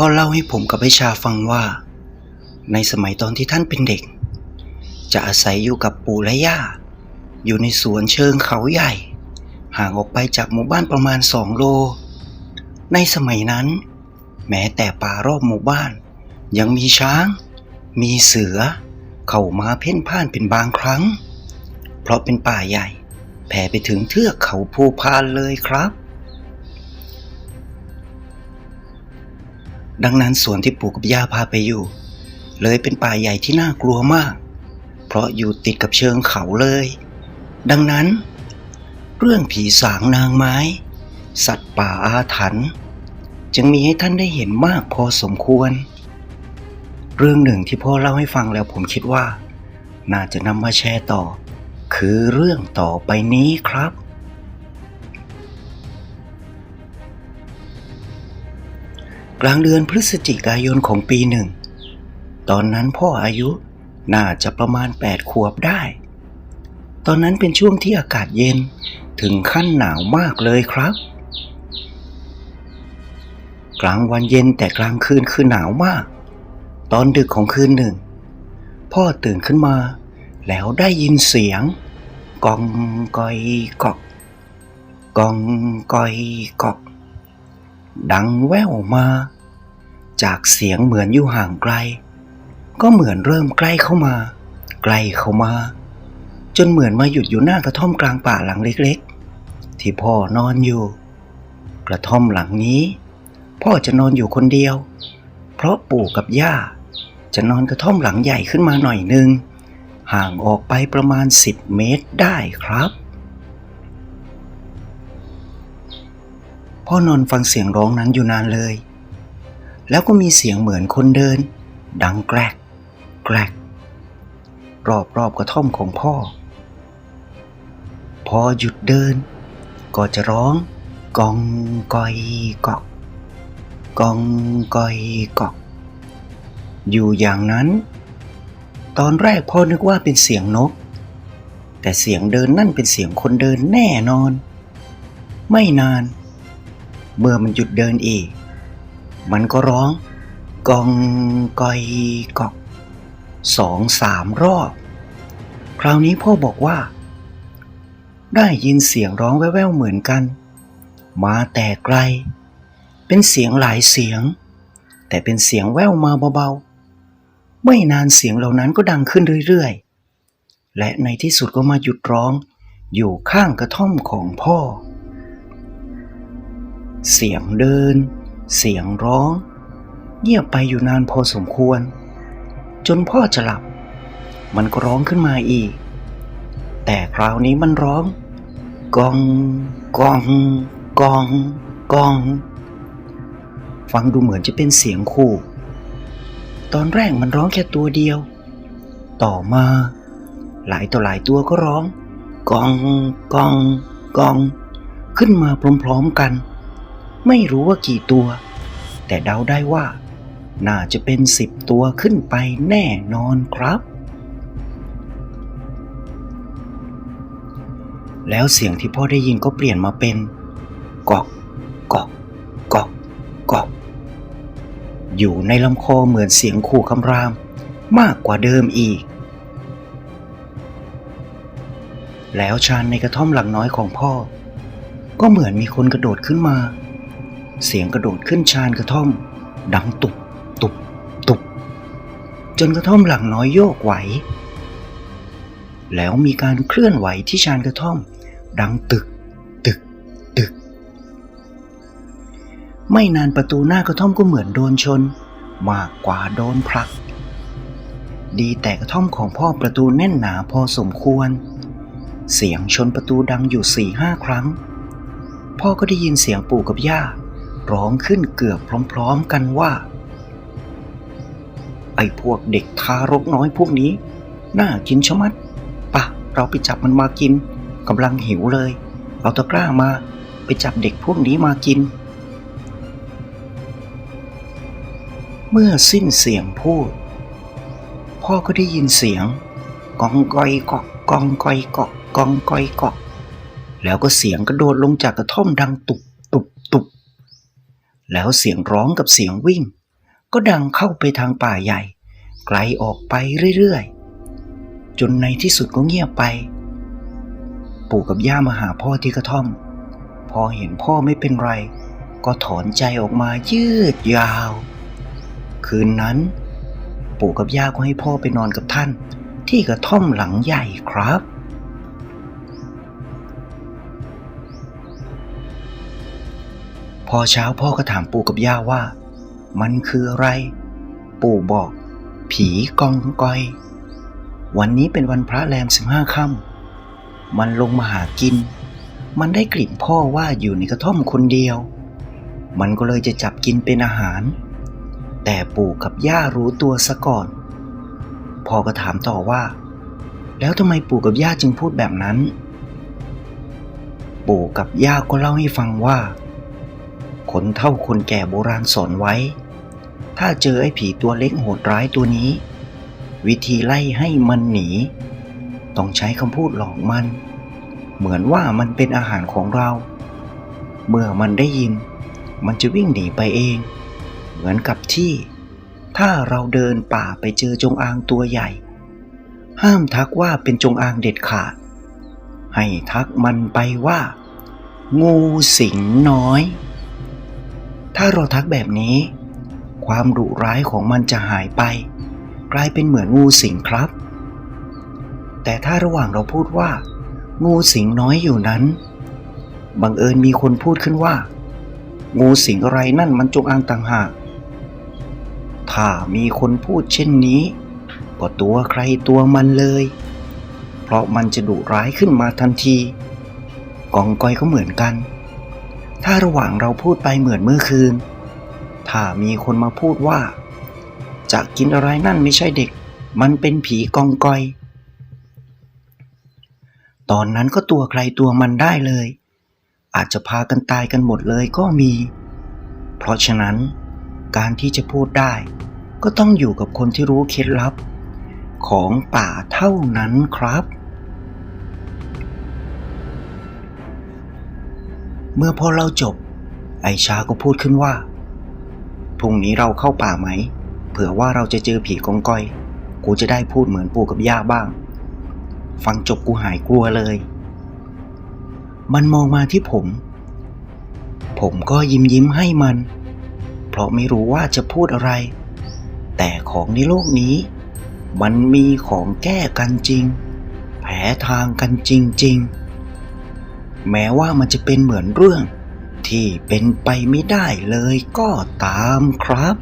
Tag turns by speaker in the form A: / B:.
A: พ่อเล่าให้ผมกับไอชาฟังว่า ในสมัยตอนที่ท่านเป็นเด็ก จะอาศัยอยู่กับปู่และย่า อยู่ในสวนเชิงเขาใหญ่ ห่างออกไปจากหมู่บ้านประมาณสองโล ในสมัยนั้น แม้แต่ป่ารอบหมู่บ้าน ยังมีช้าง มีเสือ เข้ามาเพ่นพ่านเป็นบางครั้ง เพราะเป็นป่าใหญ่ แผ่ไปถึงเทือกเขาภูพานเลยครับ ดังนั้นสวนที่ปู่กับย่าพาไปอยู่ เลยเป็นป่าใหญ่ที่น่ากลัวมาก เพราะอยู่ติดกับเชิงเขาเลย ดังนั้น เรื่องผีสางนางไม้ สัตว์ป่าอาถรรพ์จึงมีให้ท่านได้เห็นมากพอสมควร เรื่องหนึ่งที่พ่อเล่าให้ฟังแล้วผมคิดว่า น่าจะนำมาแชร์ต่อ คือเรื่องต่อไปนี้ครับ กลางเดือนพฤศจิกายนของปีหนึ่ง ตอนนั้นพ่ออายุน่าจะประมาณ 8 ขวบได้ ตอนนั้นเป็นช่วงที่อากาศเย็นถึงขั้นหนาวมากเลยครับ กลางวันเย็นแต่กลางคืนคือหนาวมาก ตอนดึกของคืนหนึ่ง พ่อตื่นขึ้นมา แล้วได้ยินเสียงกองกอยกอกกองกอยกอก ดังแว่วมา จากเสียงเหมือนอยู่ห่างไกล ก็เหมือนเริ่มใกล้เข้ามา ใกล้เข้ามา จนเหมือนมาหยุดอยู่หน้ากระท่อมกลางป่าหลังเล็กๆ ที่พ่อนอนอยู่ กระท่อมหลังนี้ พ่อจะนอนอยู่คนเดียว เพราะปู่กับย่า จะนอนกระท่อมหลังใหญ่ขึ้นมาหน่อยนึง ห่างออกไปประมาณ 10 เมตรได้ครับ พ่อนอนฟังเสียงร้องนั้นอยู่นานเลย แล้วก็มีเสียงเหมือนคนเดิน ดังแกรกแกรกรอบรอบกระท่อมของพ่อ พอหยุดเดิน ก็จะร้องกองกอยกอกกองกอยกอก อยู่อย่างนั้น ตอนแรกพ่อนึกว่าเป็นเสียงนก แต่เสียงเดินนั่นเป็นเสียงคนเดินแน่นอน ไม่นาน เมื่อมันหยุดเดินอีก มันก็ร้องกองกอยกอกสองสามรอบ คราวนี้พ่อบอกว่า ได้ยินเสียงร้องแว่วๆเหมือนกัน มาแต่ไกล เป็นเสียงหลายเสียง แต่เป็นเสียงแว่วมาเบาๆ ไม่นานเสียงเหล่านั้นก็ดังขึ้นเรื่อยๆ และในที่สุดก็มาหยุดร้องอยู่ข้างกระท่อมของพ่อ เสียงเดิน เสียงร้อง เงียบไปอยู่นานพอสมควร จนพ่อจะหลับ มันก็ร้องขึ้นมาอีก แต่คราวนี้มันร้องกองกองกองกอง ฟังดูเหมือนจะเป็นเสียงขู่ ตอนแรกมันร้องแค่ตัวเดียว ต่อมา หลายต่อหลายตัวก็ร้องกองกองกอง ขึ้นมาพร้อมๆกัน ไม่รู้ว่ากี่ตัว แต่เดาได้ว่า น่าจะเป็นสิบตัวขึ้นไปแน่นอนครับ แล้วเสียงที่พ่อได้ยินก็เปลี่ยนมาเป็นกอกกอกกอกกอกอยู่ในลำคอเหมือนเสียงขู่คำราม มากกว่าเดิมอีก แล้วชานในกระท่อมหลังน้อยของพ่อ ก็เหมือนมีคนกระโดดขึ้นมา เสียงกระโดดขึ้นชานกระท่อม ดังตุบตุบตุบจนกระท่อมหลังน้อยโยกไหว แล้วมีการเคลื่อนไหวที่ชานกระท่อม ดังตึก ตึก ตึก ไม่นานประตูหน้ากระท่อมก็เหมือนโดนชน มากกว่าโดนผลัก ดีแต่กระท่อมของพ่อประตูแน่นหนาพอสมควร เสียงชนประตูดังอยู่สี่ห้าครั้ง พ่อก็ได้ยินเสียงปู่กับย่า ร้องขึ้นเกือบพร้อมๆกันว่า ไอ้พวกเด็กทารกน้อยพวกนี้ น่ากินชะมัดปะเราไปจับมันมากินกำลังหิวเลย เอาตะกร้ามาไปจับเด็กพวกนี้มากิน เมื่อสิ้นเสียงพูด พ่อก็ได้ยินเสียงกองกอยกอกกองกอยกอกกองกอยกอกแล้วก็เสียงกระโดดลงจากกระท่อมดังตุบตุบตุบ แล้วเสียงร้องกับเสียงวิ่ง ก็ดังเข้าไปทางป่าใหญ่ ไกลออกไปเรื่อยๆ จนในที่สุดก็เงียบไป ปู่กับย่ามาหาพ่อที่กระท่อม พอเห็นพ่อไม่เป็นไร ก็ถอนใจออกมายืดยาว คืนนั้น ปู่กับย่าก็ให้พ่อไปนอนกับท่าน ที่กระท่อมหลังใหญ่ครับ พอเช้าพ่อก็ถามปู่กับย่าว่า มันคืออะไร ปู่บอก ผีกองกอย วันนี้เป็นวันพระแรมสิบห้าค่ำมันลงมาหากิน มันได้กลิ่นพ่อว่าอยู่ในกระท่อมคนเดียว มันก็เลยจะจับกินเป็นอาหาร แต่ปู่กับย่ารู้ตัวซะก่อน พ่อก็ถามต่อว่า แล้วทำไมปู่กับย่าจึงพูดแบบนั้น ปู่กับย่าก็เล่าให้ฟังว่า คนเท่าคนแก่โบราณสอนไว้ ถ้าเจอไอ้ผีตัวเล็กโหดร้ายตัวนี้ วิธีไล่ให้มันหนี ต้องใช้คำพูดหลอกมัน เหมือนว่ามันเป็นอาหารของเรา เมื่อมันได้ยิน มันจะวิ่งหนีไปเอง เหมือนกับที่ ถ้าเราเดินป่าไปเจอจงอางตัวใหญ่ ห้ามทักว่าเป็นจงอางเด็ดขาด ให้ทักมันไปว่างูสิงน้อย ถ้าเราทักแบบนี้ ความดุร้ายของมันจะหายไป กลายเป็นเหมือนงูสิงครับ แต่ถ้าระหว่างเราพูดว่า งูสิงน้อยอยู่นั้น บังเอิญมีคนพูดขึ้นว่า งูสิงอะไรนั่นมันจงอางต่างหาก ถ้ามีคนพูดเช่นนี้ ก็ตัวใครตัวมันเลย เพราะมันจะดุร้ายขึ้นมาทันที กองกอยก็เหมือนกัน ถ้าระหว่างเราพูดไปเหมือนเมื่อคืน ถ้ามีคนมาพูดว่า จะกินอะไรนั่นไม่ใช่เด็ก มันเป็นผีกองกอย ตอนนั้นก็ตัวใครตัวมันได้เลย อาจจะพากันตายกันหมดเลยก็มี เพราะฉะนั้น การที่จะพูดได้ ก็ต้องอยู่กับคนที่รู้เคล็ดลับ ของป่าเท่านั้นครับ เมื่อพ่อเราจบ ไอชาก็พูดขึ้นว่า พรุ่งนี้เราเข้าป่าไหม เผื่อว่าเราจะเจอผีกองกอย กูจะได้พูดเหมือนปู่กับย่าบ้าง ฟังจบกูหายกลัวเลย มันมองมาที่ผม ผมก็ยิ้มยิ้มให้มัน เพราะไม่รู้ว่าจะพูดอะไร แต่ของในโลกนี้ มันมีของแก้กันจริง แผลทางกันจริง ๆ แม้ว่ามันจะเป็นเหมือนเรื่อง ที่เป็นไปไม่ได้เลยก็ตามครับ